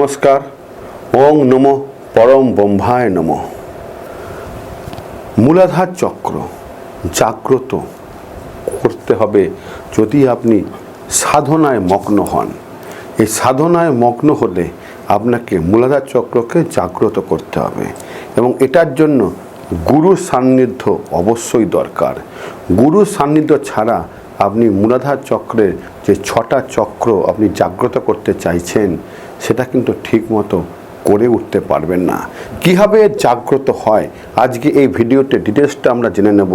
নমস্কার। ওং নম পরম ব্রহ্মায় নম। মূলাধার চক্র জাগ্রত করতে হবে যদি আপনি সাধনায় মগ্ন হন। এই সাধনায় মগ্ন হলে আপনাকে মূলাধার চক্রকে জাগ্রত করতে হবে এবং এটার জন্য গুরু সান্নিধ্য অবশ্যই দরকার। গুরু সান্নিধ্য ছাড়া আপনি মূলাধার চক্রের যে ছটা চক্র আপনি জাগ্রত করতে চাইছেন সেটা কিন্তু ঠিকমতো করে উঠতে পারবেন না। কীভাবে জাগ্রত হয়? আজকে এই ভিডিওতে ডিটেলসটা আমরা জেনে নেব।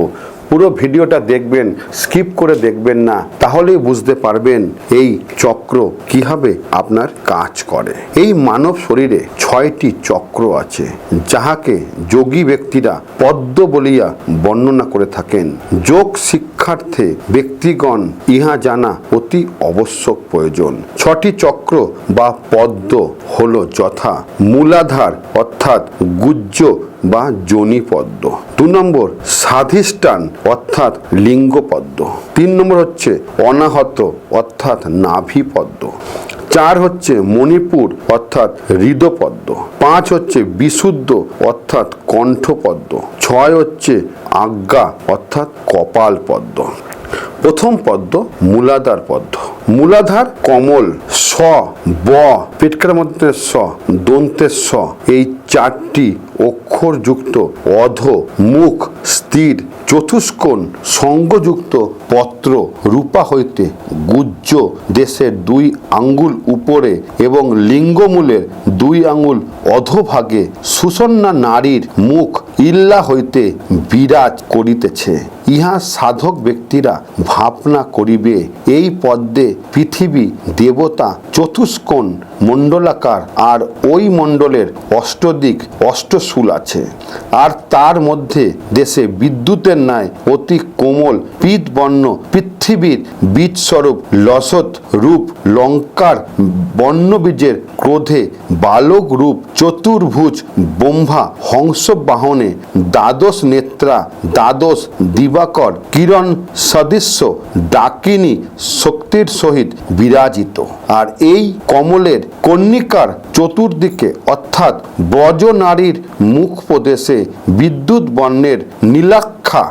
পুরো ভিডিওটা দেখবেন স্কিপ করে দেখবেন না, তাহলেই বুঝতে পারবেন এই চক্র কীভাবে আপনার কাজ করে। এই মানব শরীরে ছয়টি চক্র আছে, যাহাকে যোগী ব্যক্তিরা পদ্ম বলিয়া বর্ণনা করে থাকেন। যোগ শিক্ষার্থে ব্যক্তিগণ ইহা জানা অতি আবশ্যক প্রয়োজন। ছটি চক্র বা পদ্ম হলো যথা মূলাধার, অর্থাৎ গুজ্জ বা যোনি পদ্ম দু নম্বর, স্বাধিষ্ঠান, অর্থাৎ লিঙ্গ পদ্ম তিন নম্বর হচ্ছে, অনাহত, অর্থাৎ নাভি পদ্ম চার হচ্ছে, মণিপুর, অর্থাৎ হৃদপদ্ম। পাঁচ হচ্ছে, বিশুদ্ধ, অর্থাৎ কণ্ঠপদ্ম। ছয় হচ্ছে, আজ্ঞা, অর্থাৎ কপাল পদ্ম প্রথম পদ্ম মূলাধার পদ্ম। মূলাধার কমল স ব, পেটকার মধ্যে স দন্তের স এই চারটি অক্ষরযুক্ত অধ, মুখ, স্থির, চতুষ্কোণ, সঙ্গযুক্ত পত্র রূপা হইতে গুজ্জ দেশের দুই আঙ্গুল উপরে এবং লিঙ্গমূলের দুই আঙ্গুল অধভাগে সুসন্না নারীর মুখ ইল্লা হইতে বিরাজ করিতেছে। ইহা সাধক ব্যক্তিরা ভাবনা করিবে, এই পদ্মে পৃথিবী, দেবতা, চতুষ্কোণ, মণ্ডলাকার আর ওই মণ্ডলের অষ্টদিক অষ্টশূল আছে। আর তার মধ্যে দেশে বিদ্যুতের ন্যায় অতি কোমল পিত বর্ণ পৃথিবীর বীজস্বরূপ লসৎ রূপ লঙ্কার বর্ণবীজের ক্রোধে বালক রূপ চতুর্ভুজ ব্রহ্মা হংস বাহনে দ্বাদশ নেত্রা, দ্বাদশ দিবাকর কিরণ সদৃশ্য ডাকিনী শক্তির সহিত বিরাজিত। আর এই কমলের কন্যিকার চতুর্দিকে অর্থাৎ ব্রজ নারীর মুখ প্রদেশে বিদ্যুৎ বর্ণের নীলাক্ষা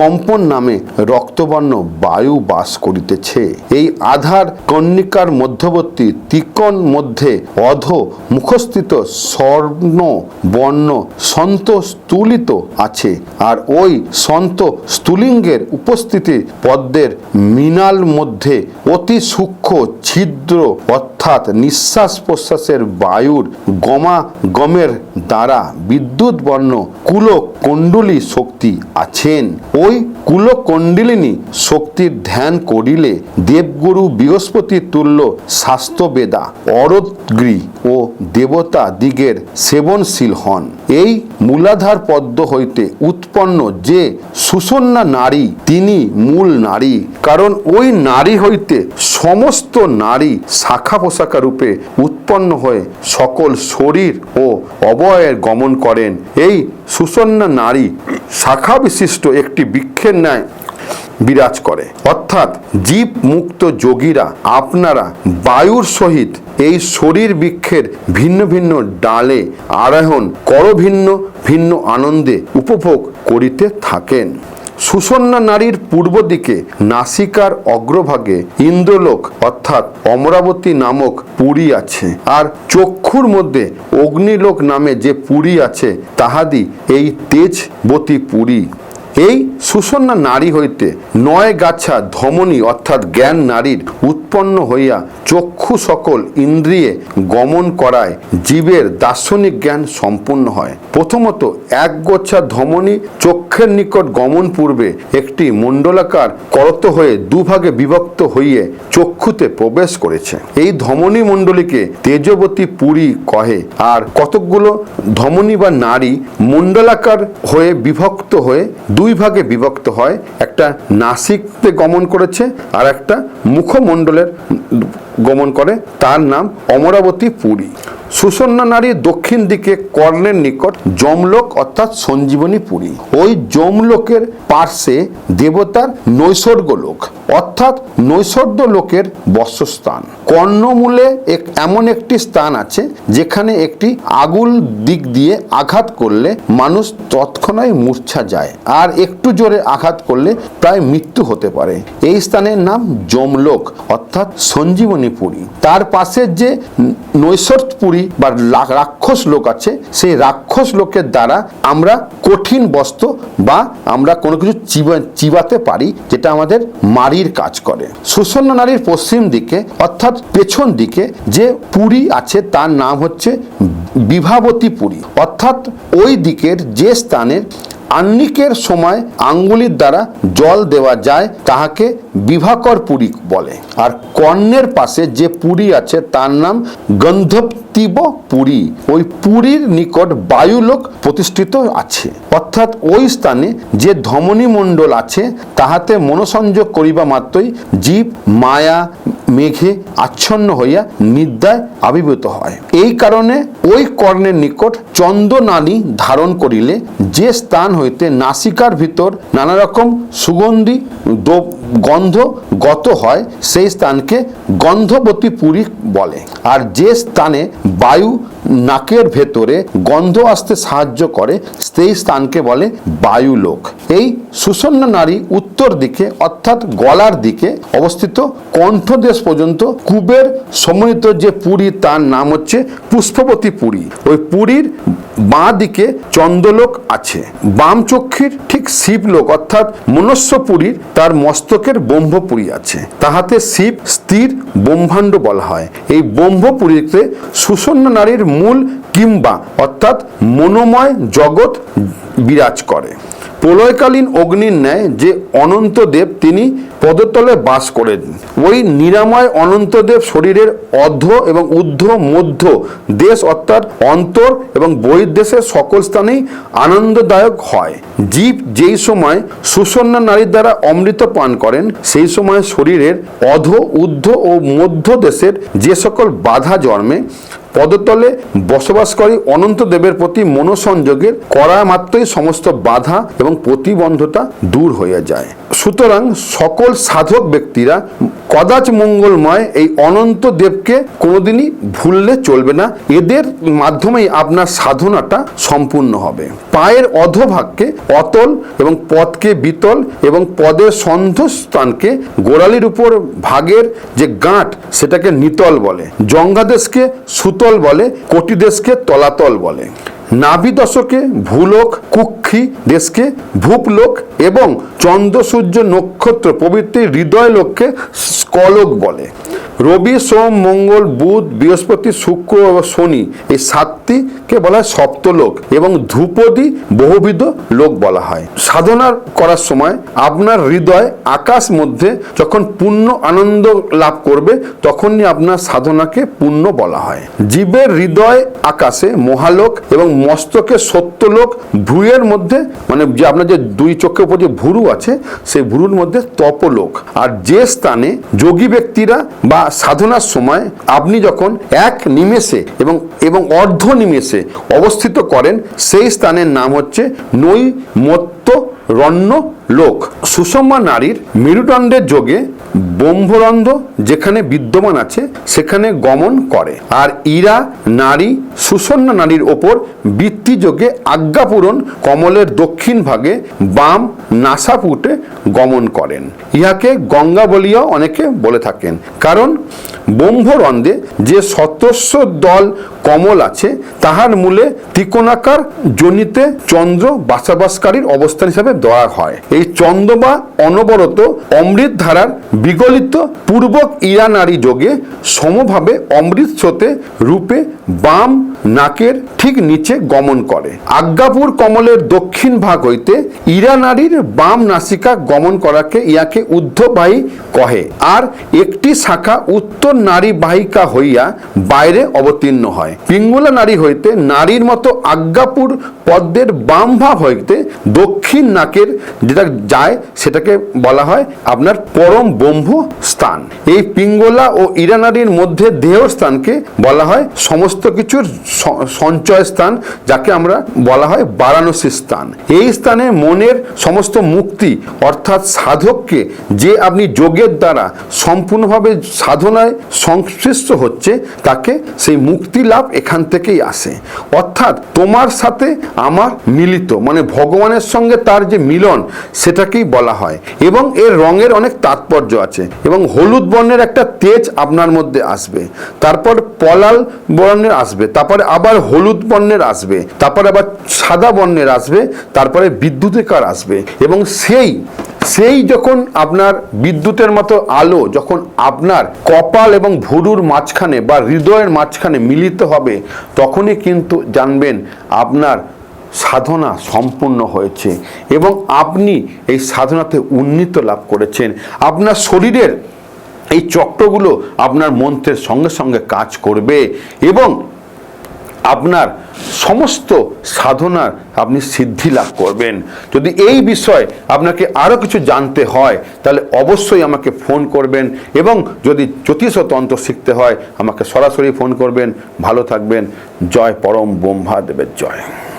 স্কম্পন নামে রক্তবর্ণ বায়ু বাস করিতেছে। এই আধার কন্যিকার মধ্যবর্তী তিকন মধ্যে অধ মুখস্থিত স্বর্ণ বর্ণ সন্ত স্তুলিত আছে আর ওই সন্ত স্তুলিঙ্গের উপস্থিতি পদ্মের মিনাল মধ্যে অতি সূক্ষ্ম ছিদ্র অর্থাৎ নিঃশ্বাস প্রশ্বাসের বায়ুর গমাগমের দ্বারা বিদ্যুৎ বর্ণ কুল কুণ্ডলী শক্তি আছেন। ওই কুলকণ্ডিলিনী শক্তির ধ্যান করিলে দেবগুরু বৃহস্পতির তুল্য স্বাস্থ্যবেদা অরদ্গৃ ও দেবতা দিগের সেবনশীল হন। এই মূলাধার পদ্ম হইতে উৎপন্ন যে সুসন্না নারী, তিনি মূল নারী। কারণ ওই নারী হইতে সমস্ত নারী শাখা পোশাকা রূপে উৎপন্ন হয়ে সকল শরীর ও অবয়ের গমন করেন। এই সুসন্না নারী শাখা বিশিষ্ট একটি বৃক্ষের ন্যায় বিরাজ করে। অর্থাৎ জীব মুক্ত যোগীরা আপনারা বায়ুর সহিত এই শরীর বৃক্ষের ভিন্ন ভিন্ন ডালে আরোহণ কর ভিন্ন ভিন্ন আনন্দে উপভোগ করিতে থাকেন। সুসন্না নারীর পূর্ব দিকে নাসিকার অগ্রভাগে ইন্দ্রলোক অর্থাৎ অমরাবতী নামক পুরী আছে আর চক্ষুর মধ্যে অগ্নিলোক নামে যে পুরী আছে, তাহাদি এই তেজবতী পুরী। এই সুসন্না নারী হইতে নয় গাছা ধমনী অর্থাৎ জ্ঞান নারীর উৎপন্ন হইয়া চক্ষু সকল ইন্দ্রিয়ে গমন করায় জীবের দার্শনিক জ্ঞান সম্পূর্ণ হয়। প্রথমত এক গোচ্ছা ধমনী চক্ষের নিকট গমন পূর্বে একটি মণ্ডলাকার করত হয়ে দুভাগে বিভক্ত হইয়ে চক্ষুতে প্রবেশ করেছে। এই ধমনী মণ্ডলীকে তেজবতী পুরী কহে। আর কতকগুলো ধমনী বা নারী মণ্ডলাকার হয়ে বিভক্ত হয়ে দুই ভাগে বিভক্ত হয়। একটা নাসিকতে গমন করেছে আর একটা মুখমণ্ডলের গমন করে, তার নাম অমরাবতী পুরী। সুষন্না নারীর দক্ষিণ দিকে কর্ণের নিকট যমলোক অর্থাৎ সঞ্জীবনী পুরী। ওই যমলোকের পার্শ্বে দেবতার নৈসর্গ লোক অর্থাৎ নৈসর্গ লোকের বস্ত্রস্থান। কর্ণমূলে এক, এমন একটি স্থান আছে, যেখানে একটি আগুল দিক দিয়ে আঘাত করলে মানুষ তৎক্ষণাৎ মূর্ছা যায়, আর একটু জোরে আঘাত করলে প্রায় মৃত্যু হতে পারে। এই স্থানের নাম যমলোক, অর্থাৎ সঞ্জীবনী পুরী। তার পাশে যে নৈসর্গপুরী বা রাক্ষস লোক আছে, সেই রাক্ষস লোকের দ্বারা আমরা কঠিন বস্ত্র বা আমরা কোনো কিছু চিবা- চিবাতে পারি, যেটা আমাদের মারির কাজ করে। সুষন্ন নারীর পশ্চিম দিকে, অর্থাৎ পেছন দিকে যে পুরী আছে, তার নাম হচ্ছে বিভাবতী পুরী। অর্থাৎ ওই দিকের যে স্থানের আহ্নিকের সময় আঙ্গুলির দ্বারা জল দেওয়া যায়, তাহাকে বিভাকর পুরী বলে। আর কর্ণের পাশে যে পুরী আছে, তার নাম গন্ধপ্তিব পুরী। ওই পুরীর নিকট বায়ুলোক প্রতিষ্ঠিত আছে। অর্থাৎ ওই স্থানে যে ধমনী মণ্ডল আছে, তাহাতে মনোসংযোগ করিবা মাত্রই জীব, মায়া, মেঘে আচ্ছন্ন হইয়া নিদ্রায় আবির্ভূত হয়। এই কারণে ওই কর্ণের নিকট চন্দ্রনালী ধারণ করিলে যে স্থান হইতে নাসিকার ভিতর নানা রকম সুগন্ধি গন্ধ গত হয়, সেই স্থানকে গন্ধবতী পুরী বলে। আর যে স্থানে বায়ু নাকের ভেতরে গন্ধ আসতে সাহায্য করে সেই স্থানকে বলে বায়ুলোক। এই সুষন্ন নারী উত্তর দিকে, অর্থাৎ গলার দিকে অবস্থিত কণ্ঠদেশ পর্যন্ত কুবের সমন্বিত যে পুরী, তার নাম হচ্ছে পুষ্পবতী পুরী। ওই পুরীর বাঁ দিকে চন্দ্রলোক আছে। বাম চক্ষির ঠিক শিবলোক, অর্থাৎ মনস্যপুরীর তার মস্তকের ব্রহ্মপুরী আছে। তাহাতে শিব স্থির ব্রহ্মাণ্ড বলা হয়। এই ব্রহ্মপুরীতে সুষন্ন নারীর মূল কিংবা অর্থাৎ মনোময় জগৎ বিরাজ করে। প্রলয়কালীন অগ্নির ন্যায় যে অনন্তদেব তিনি পদতলে বাস করেন, ওই নিরাময় অনন্তদেব শরীরের অর্ধ এবং ঊর্ধ্ব মধ্য দেশ অর্থাৎ অন্তর এবং বহির্দেশের সকল স্থানেই আনন্দদায়ক হয়। জীব যেই সময় সুষন্ন নারীর দ্বারা অমৃত পান করেন, সেই সময় শরীরের অধ, ঊর্ধ্ব ও মধ্য দেশের যে সকল বাধা জন্মে পদতলে বসবাস বসবাসকারী অনন্ত দেবের প্রতি মনোসংযোগের করা মাত্রই সমস্ত বাধা এবং প্রতিবন্ধতা দূর হয়ে যায়। সুতরাং সকল সাধক ব্যক্তিরা কদাচ মঙ্গলময় এই অনন্ত দেবকে কোনোদিনই ভুললে চলবে না। এদের মাধ্যমেই আপনার সাধনাটা সম্পূর্ণ হবে। পায়ের অধভাগকে অতল এবং পদকে বিতল এবং পদের সন্ধস্থানকে গোড়ালির উপর ভাগের যে গাঁট, সেটাকে নিতল বলে। জঙ্গাদেশকে সুতল বলে কোটি দেশকে তলাতল বলে। নাভি দশকে ভূলোক কুক্ষি দেশকে ভূপলোক এবং চন্দ্র সূর্য নক্ষত্র প্রভৃতি হৃদয় লোককে স্কলোক বলে। রবি, সোম, মঙ্গল, বুধ, বৃহস্পতি, শুক্র ও শনি এই সাতটিকে বলা হয় সপ্তলোক এবং ধ্রুপদী বহুবিধ লোক বলা হয়। সাধনা করার সময় আপনার হৃদয় আকাশ মধ্যে যখন পূর্ণ আনন্দ লাভ করবে, তখনই আপনার সাধনাকে পূর্ণ বলা হয়। জীবের হৃদয় আকাশে মহালোক এবং মস্তকে সত্যলোক, ভ্রুয়ের মধ্যে মানে যে আপনার যে দুই চোখের উপর যে ভুরু আছে, সেই ভুরুর মধ্যে তপলোক। আর যে স্থানে যোগী ব্যক্তিরা বা সাধনার সময় আপনি যখন এক নিমেষে এবং এবং অর্ধ নিমেষে অবস্থিত করেন, সেই স্থানের নাম হচ্ছে নৈমত্ত রণ্য লোক। সুষমা নারীর মেরুদণ্ডের যোগে ব্রহ্মরন্ধ্র যেখানে বিদ্যমান আছে, সেখানে গমন করে। আর ইরা, নারী সুষন্ন নারীর ওপর বৃত্তি যোগে আজ্ঞাপূরণ কমলের দক্ষিণ ভাগে বাম নাসাপুটে গমন করেন। ইহাকে গঙ্গা বলিয়াও অনেকে বলে থাকেন। কারণ ব্রহ্মরন্ধ্রে যে সতস্য দল কমল আছে, তাহার মূলে ত্রিকোণাকার জনিতে চন্দ্র বাসাবাসকারীর অবস্থান হিসাবে দেওয়া হয়। এই চন্দ্র বা অনবরত অমৃত ধারার বিগলিত পূর্বক ইরা নারী যোগে সমভাবে অমৃত স্রোতে রূপে বাম নাকের ঠিক নিচে গমন করে। আজ্ঞাপুর কমলের দক্ষিণ ভাগ হইতে ইরা নারীর বাম নাসিকা গমন করাকে ইয়াকে উদ্ধবাহী কহে। আর একটি শাখা উত্তর নারী বাহিকা হইয়া বাইরে অবতীর্ণ হয়। পিঙ্গলা নারী হইতে নারীর মতো আজ্ঞাপুর পদ্মের বাম ভাব হইতে দক্ষিণ নাকের যেটা যায় সেটাকে বলা হয় আপনার পরম ব্রহ্ম স্থান। এই পিঙ্গলা ও ইরানারীর মধ্যে দেহ স্থানকে বলা হয় সমস্ত কিছুর সঞ্চয় স্থান, যাকে আমরা বলা হয় বারাণসী স্থান। এই স্থানে মনের সমস্ত মুক্তি অর্থাৎ সাধককে যে আপনি যোগের দ্বারা সম্পূর্ণভাবে সাধনায় সংশ্লিষ্ট হচ্ছে, তাকে সেই মুক্তি লাভ এখান থেকেই আসে। অর্থাৎ তোমার সাথে আমার মিলিত মানে ভগবানের সঙ্গে তার যে মিলন, সেটাকেই বলা হয়। এবং এর রঙের অনেক তাৎপর্য আছে। এবং হলুদ বর্ণের একটা তেজ আপনার মধ্যে আসবে। তারপর পলাল বর্ণের আসবে। তারপরে আবার হলুদ বর্ণের আসবে। তারপরে আবার সাদা বর্ণের আসবে। তারপরে বিদ্যুতিকার আসবে। এবং সেই সেই যখন আপনার বিদ্যুতের মতো আলো যখন আপনার কপাল এবং ভুরুর মাঝখানে বা হৃদয়ের মাঝখানে মিলিত হবে, তখনই কিন্তু জানবেন আপনার সাধনা সম্পূর্ণ হয়েছে এবং আপনি এই সাধনাতে উন্নীত লাভ করেছেন। আপনার শরীরের এই চক্রগুলো আপনার মন্ত্রের সঙ্গে সঙ্গে কাজ করবে এবং আপনার সমস্ত সাধনার আপনি সিদ্ধি লাভ করবেন। যদি এই বিষয় আপনাকে আরও কিছু জানতে হয়, তাহলে অবশ্যই আমাকে ফোন করবেন এবং যদি জ্যোতিষতন্ত্র তন্ত্র শিখতে হয়, আমাকে সরাসরি ফোন করবেন। ভালো থাকবেন। জয় পরম ব্রহ্মাদেবের জয়।